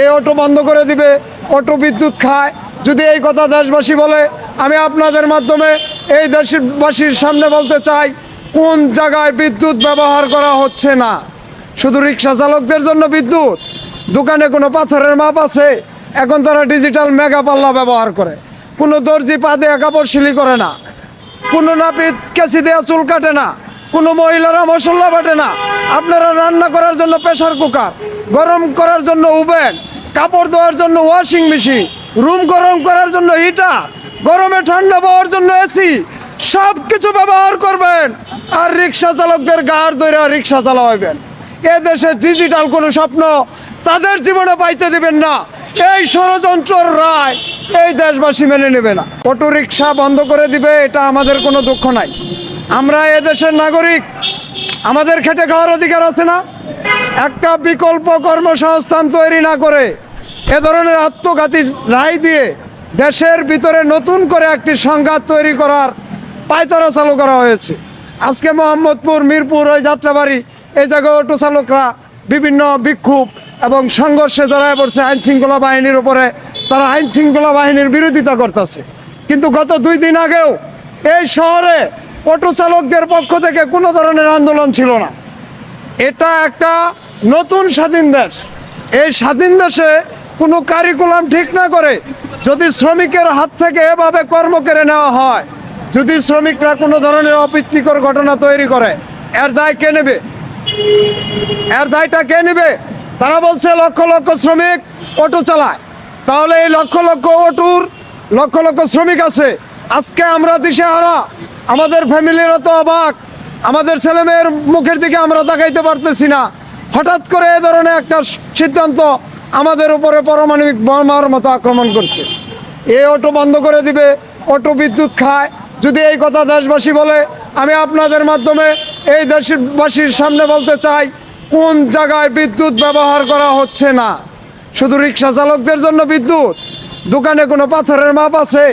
এই অটো বন্ধ করে দিবে, অটো বিদ্যুৎ খায়। যদি এই কথা দেশবাসী বলে, আমি আপনাদের মাধ্যমে এই দেশবাসীর সামনে বলতে চাই, কোন জায়গায় বিদ্যুৎ ব্যবহার করা হচ্ছে না? শুধু রিক্সা চালকদের জন্য বিদ্যুৎ? দোকানে কোনো পাথরের মাপ আছে? এখন তারা ডিজিটাল মেগা পাল্লা ব্যবহার করে। কোনো দর্জি পা দিয়ে কাপড় সিলি করে না। কোনো নাপিত কেসি দেওয়া চুল কাটে না। কোনো মহিলারা মশলা বাটে না। আপনারা রান্না করার জন্য প্রেশার কুকার, গরম করার জন্য ওভেন, কাপড় ধোয়ার জন্য ওয়াশিং মেশিন, রুম গরম করার জন্য হিটার, গরমে ঠান্ডা পাওয়ার জন্য এসি সব কিছু ব্যবহার করবেন আর রিক্সা চালকদের গাড় ধরে রিক্সা চালাবেন এ দেশে ডিজিটাল কোনো স্বপ্ন তাদের জীবনে পাইতে দিবেন না। এই ষড়যন্ত্রর রায় এই দেশবাসী মেনে নেবে না। অটো রিক্সা বন্ধ করে দিবে, এটা আমাদের কোনো দুঃখ নাই। আমরা এ দেশের নাগরিক, আমাদের খেটে খাওয়ার অধিকার আছে না? একটা বিকল্প কর্মসংস্থান তৈরি না করে এ ধরনের আত্মঘাতী রায় দিয়ে দেশের ভিতরে নতুন করে একটি সংঘাত তৈরি করার পায়তারা চালু করা হয়েছে। আজকে মোহাম্মদপুর, মিরপুর ওই যাত্রাবাড়ি, এই জায়গায় অটো চালকরা বিভিন্ন বিক্ষোভ এবং সংঘর্ষে জড়ায় পড়ছে আইন শৃঙ্খলা বাহিনীর উপরে। তারা আইন শৃঙ্খলা বাহিনীর বিরোধিতা করতেছে। কিন্তু গত দুই দিন আগেও এই শহরে অটো চালকদের পক্ষ থেকে কোনো ধরনের আন্দোলন ছিল না। এটা একটা নতুন স্বাধীন দেশ। এই স্বাধীন দেশে কোনো কারিকুলাম ঠিক না করে যদি শ্রমিকের হাত থেকে এভাবে কর্ম কেড়ে নেওয়া হয়, যদি শ্রমিকরা কোনো ধরনের অপ্রীতিকর ঘটনা তৈরি করে, এর দায় কে নেবে? এর দায়টা কে নেবে? তারা বলছে লক্ষ লক্ষ শ্রমিক অটো চালায়। তাহলে এই লক্ষ লক্ষ অটোর লক্ষ লক্ষ শ্রমিক আছে। আজকে আমরা দিশেহারা আমাদের ফ্যামিলিরা তো অবাক। আমাদের ছেলেমেয়ের মুখের দিকে আমরা তাকাইতে পারতেছি না। হঠাৎ করে এ ধরনের একটা সিদ্ধান্ত আমাদের উপরে পারমাণবিক বোমার মতো আক্রমণ করছে। এই অটো বন্ধ করে দিবে, অটো বিদ্যুৎ খায়। যদি এই কথা দেশবাসী বলে, আমি আপনাদের মাধ্যমে এই দেশবাসীর সামনে বলতে চাই, কোন জায়গায় বিদ্যুৎ ব্যবহার করা হচ্ছে না? শুধু রিক্সা চালকদের জন্য বিদ্যুৎ? দোকানে কোনো পাথরের মাপ আছে?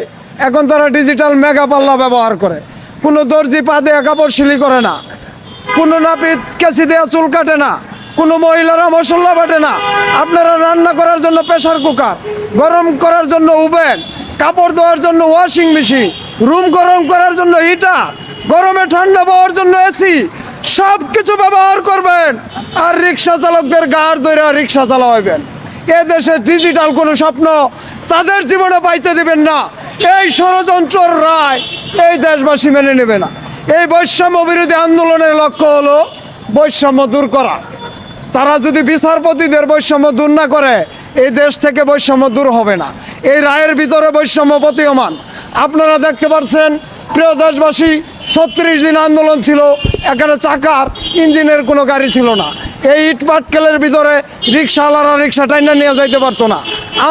এখন তারা ডিজিটাল মেগা পাল্লা ব্যবহার করে। কোনো দর্জি পা দিয়ে কাপড় সিলি করে না। কোনো নাপিত কেসি দেওয়া চুল কাটে না। কোনো মহিলারা মশলা বাটে না। আপনারা রান্না করার জন্য প্রেশার কুকার, গরম করার জন্য ওভেন, কাপড় ধোয়ার জন্য ওয়াশিং মেশিন, রুম গরম করার জন্য হিটার, গরমে ঠান্ডা পাওয়ার জন্য এসি সব কিছু ব্যবহার করবেন আর রিক্সা চালকদের গাড় ধরে রিক্সা চালাবেন এ দেশে ডিজিটাল কোনো স্বপ্ন তাদের জীবনে পাইতে দিবেন না। এই ষড়যন্ত্রর রায় এই দেশবাসী মেনে নেবে না। এই বৈষম্য বিরোধী আন্দোলনের লক্ষ্য হলো বৈষম্য দূর করা। তারা যদি বিচারপতিদের বৈষম্য দূর না করে, এই দেশ থেকে বৈষম্য দূর হবে না। এই রায়ের ভিতরে বৈষম্য প্রতীয়মান। আপনারা দেখতে পাচ্ছেন, প্রিয় দেশবাসী, ছত্রিশ দিন আন্দোলন ছিল, এখানে চাকার, ইঞ্জিনের কোনো গাড়ি ছিল না। এই ইট পাটকেলের ভিতরে রিক্সাওয়ালারা রিক্সা টাইনা নিয়ে যাইতে পারতো না।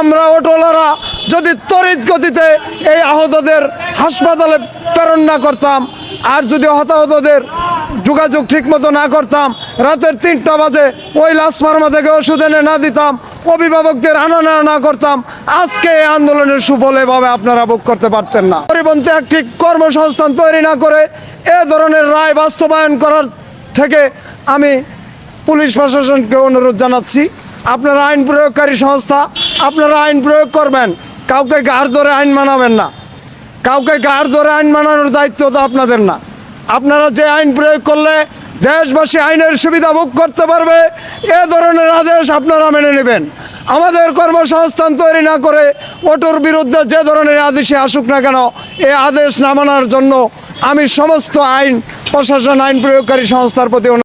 আমরা অটোওয়ালারা যদি তড়িৎ গতিতে এই আহতদের হাসপাতালে প্রেরণ না করতাম, আর যদি হতাহতদের যোগাযোগ ঠিক মতো না করতাম, রাতের তিনটা বাজে ওই লাশ ফার্মা থেকে ওষুধ এনে না দিতাম, অভিভাবকদের আনা না করতাম, আজকে এই আন্দোলনের সুফল এভাবে আপনারা ভোগ করতে পারতেন না। পরিবন্ধে একটি কর্মসংস্থান তৈরি না করে এ ধরনের রায় বাস্তবায়ন করার থেকে আমি পুলিশ প্রশাসনকে অনুরোধ জানাচ্ছি। আপনারা আইন প্রয়োগকারী সংস্থা, আপনারা আইন প্রয়োগ করবেন। কাউকে গাড় ধরে আইন মানাবেন না। কাউকে গাড় ধরে আইন মানানোর দায়িত্ব তো আপনাদের না। আপনারা যে আইন প্রয়োগ করলে দেশবাসী আইনের সুবিধা ভোগ করতে পারবে, এ ধরনের আদেশ আপনারা মেনে নেবেন। আমাদের কর্মসংস্থান তৈরি না করে ওটোর বিরুদ্ধে যে ধরনের আদেশে আসুক না কেন, এ আদেশ না জন্য আমি সমস্ত আইন, প্রশাসন আইন প্রয়োগকারী সংস্থার প্রতি